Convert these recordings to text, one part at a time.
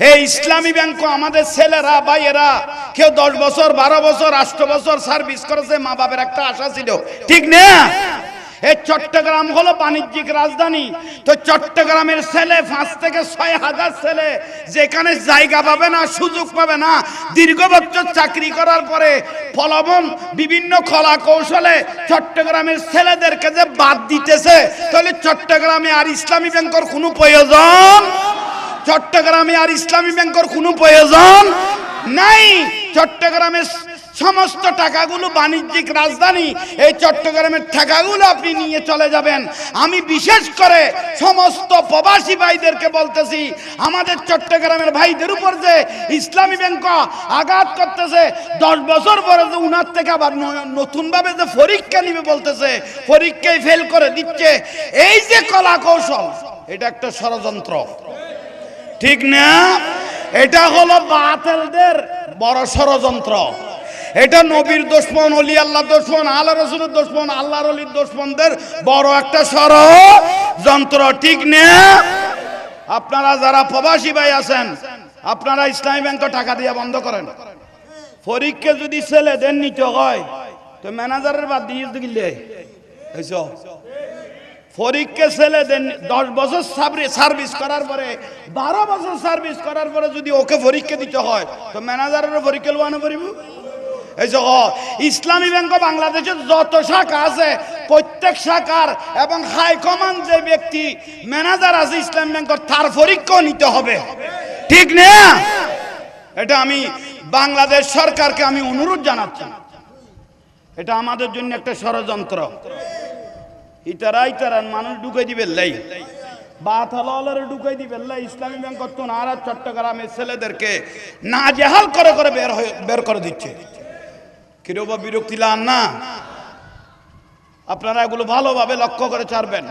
এই ইসলামী ব্যাংক আমাদের ছেলেরা, ভাইয়েরা, কেউ দশ বছর, বারো বছর, আষ্ট বছর সার্ভিস করেছে, মা বাবার একটা আশা ছিল। ঠিক না? এই চট্টগ্রাম হলো বাণিজ্যিক রাজধানী। তো চট্টগ্রামের ছেলে, পাঁচ থেকে ছয় হাজার ছেলে, যেখানে জায়গা পাবে না, সুযোগ পাবে না, দীর্ঘ বছর চাকরি করার পরে ফলবন বিভিন্ন কলা কৌশলে চট্টগ্রামের ছেলেদেরকে যে বাদ দিতেছে, তাহলে চট্টগ্রামে আর ইসলামী ব্যাংকের কোনো প্রয়োজন চট্টগ্রামে আর ইসলামী ব্যাংকের কোনো প্রয়োজন নাই। চট্টগ্রামের সমস্ত টাকাগুলো বাণিজ্যিক রাজধানী, এই চট্টগ্রামের টাকাগুলো আপনি নিয়ে চলে যাবেন। আমি বিশেষ করে সমস্ত প্রবাসী ভাইদেরকে বলতেছি, আমাদের চট্টগ্রামের ভাইদের উপর যে ইসলামী ব্যাংক আঘাত করতেছে, দশ বছর পরে যে উনার থেকে আবার নতুনভাবে যে পরীক্ষা নিবে বলতেছে, পরীক্ষায় ফেল করে দিচ্ছে। এই যে কলা কৌশল এটা একটা ষড়যন্ত্র। ঠিক না? এটা হলো বাতেলদের বড় ষড়যন্ত্র। এটা নবীর দুশ্মন অলি আল্লাহ দুশ্মন আল্লাহ রসুলের দুশ্মন, আল্লাহর অলির দুশ্মনদের বড় একটা ষড়যন্ত্র, ঠিক না? আপনারা যারা প্রবাসী ভাই আছেন, আপনারা ইসলামী ব্যাংকে টাকা দিয়ে বন্ধ করেন। পরীক্ষা যদি ছেলেদের নিতে হয়, তো ম্যানেজারের বাদ দিয়ে দিলে। এইসব ছেলে দেন, দশ বছর সার্ভিস করার পরে, বারো বছর সার্ভিস করার পরে যদি ওকে পরীক্ষা দিতে হয়, তো ম্যানেজারের পরীক্ষা লোয়ানো করিব এই যে ইসলামী ব্যাংক বাংলাদেশের যত শাখা আছে, প্রত্যেক শাখার এবং হাইকমান্ড যে ব্যক্তি ম্যানেজার আছে ইসলামী ব্যাংকের তার পরীক্ষাও নিতে হবে। ঠিক না? এটা আমি বাংলাদেশ সরকারকে আমি অনুরোধ জানাচ্ছি। এটা আমাদের জন্য একটা ষড়যন্ত্র। ইতারা মানুষ ইসলামী চট্টগ্রামের ছেলেদেরকে। না করে বের করে আপনারা এগুলো ভালোভাবে লক্ষ্য করে ছাড়বেন।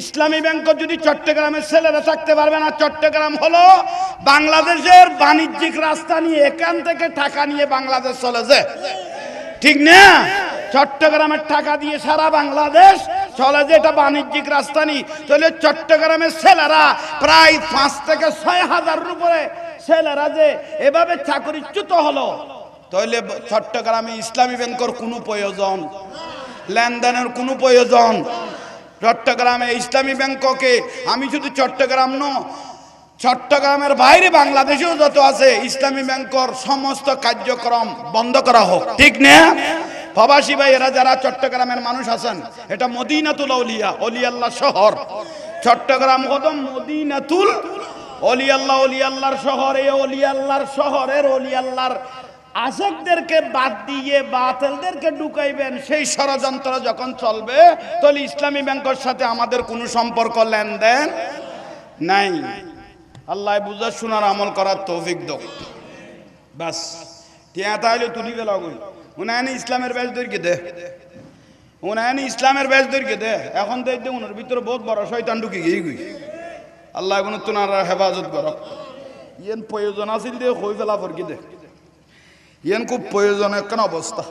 ইসলামী ব্যাংক যদি চট্টগ্রামের ছেলেরা থাকতে পারবে না, চট্টগ্রাম হলো বাংলাদেশের বাণিজ্যিক রাস্তা নিয়ে এখান থেকে টাকা নিয়ে বাংলাদেশ চলেছে ঠিক না? চট্টগ্রামের টাকা দিয়ে সারা বাংলাদেশ চলে যে এটা বাণিজ্যিক রাজধানী, তাহলে চট্টগ্রামের ছেলেরা প্রায় পাঁচ থেকে ছয় হাজারের উপরে ছেলেরা যে এভাবে চাকরিচ্যুত হলো, তাহলে চট্টগ্রামে ইসলামী ব্যাংকের কোনো প্রয়োজন, লেনদেনের কোনো প্রয়োজন। চট্টগ্রামে ইসলামী ব্যাংককে আমি শুধু চট্টগ্রাম ন চট্টগ্রামের বাইরে বাংলাদেশেও যত আছে, ইসলামী ব্যাংকর সমস্ত কার্যক্রম বন্ধ করা হোক। ঠিক না? প্রবাসী ভাই এরা যারা চট্টগ্রামের মানুষ আছেন, এটা মদিনাতুল অলিয়া অলিয়াল্লাহ শহর। চট্টগ্রাম কদম মদিনাতুল অলিয়াল্লাহ অলিয়াল্লাহর শহর অলিয়াল্লাহর শহরের অলিয়াল্লাহর আশেকদেরকে বাদ দিয়ে বাতেলদেরকে ঢুকাইবেন, সেই ষড়যন্ত্র যখন চলবে, তাহলে ইসলামী ব্যাংকের সাথে আমাদের কোনো সম্পর্ক লেনদেন নাই। আল্লাহ বুঝা শোনার, আমল করার তৌফিক দো বাস তাহলে তুলি গেল উনায়নি ইসলামের ব্যাস দৈর্ঘ্য দে উনায়নি ইসলামের ব্যাস দৈর্ঘ্য দে এখন তো এই উনার ভিতরে বহুত বড় শয়তান ঢুকে গিয়ে। গুই আল্লাহ কোনো তোনার হেফাজত কর ইয়েন প্রয়োজন আছিল দিয়ে হই ফেলা ফরকি দে ইয়েন খুব প্রয়োজন একখান অবস্থা।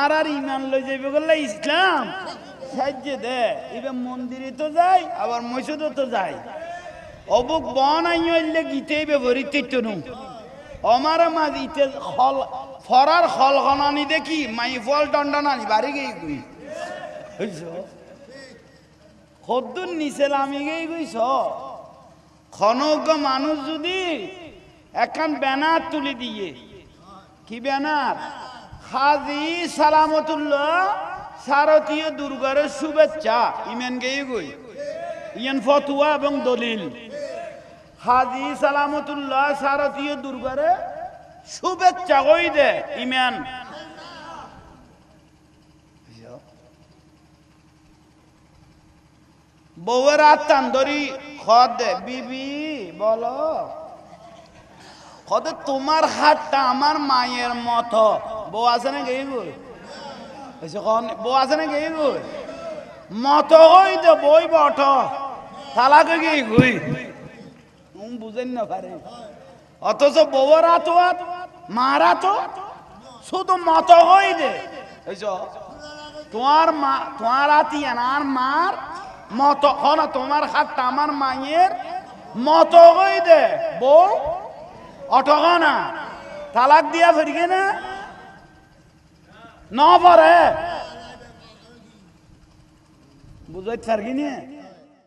আর আর ইমান লই যাইবে বললে ইসলাম। সাহায্য দে। এবার মন্দিরে তো যাই, আবার মসজিদও তো যাই। অবুক বন আইলে গীতে ব্যবহৃত নু। আমার মাঝ ইতে হল ফরার হল হনানি দেখি মাই ফল দণ্ডনানি বাড়ি গেই গুই। খদ্দুর নিচে লামি গেই গুইছ। খনজ্ঞ মানুষ যদি একখান ব্যানার তুলি দিয়ে। কি ব্যানার? হাজি সালামতুল্লাহ শারদীয় দুর্গার শুভেচ্ছা। ইমেন গেই গই। ইয়ান ফতুয়া এবং দলিল। হাজি সালামতুল্লাহ শারদীয় দুর্গারে শুভেচ্ছা কই দে ইমান বউয়ের আত্মান ধরি, খদ বিবি, বলো। খদে তোমার হাতটা আমার মায়ের মতো। বউ আছে না গেই গই বউ আছে না গেই গই মতো হই তো বই বট তালাকে গেই গই? বুঝেন না পারে অথচ বউর আতো মারা তো শুধু মত হই দে। তোমার মা, তোমার আতিয়া আর মার মত, হন তোমার হাতটা আমার মায়ের মত হই দে। বউ অটক না তালাক দিয়া ফিরগে না ন পরে। বুঝাইতে পারগি নিয়ে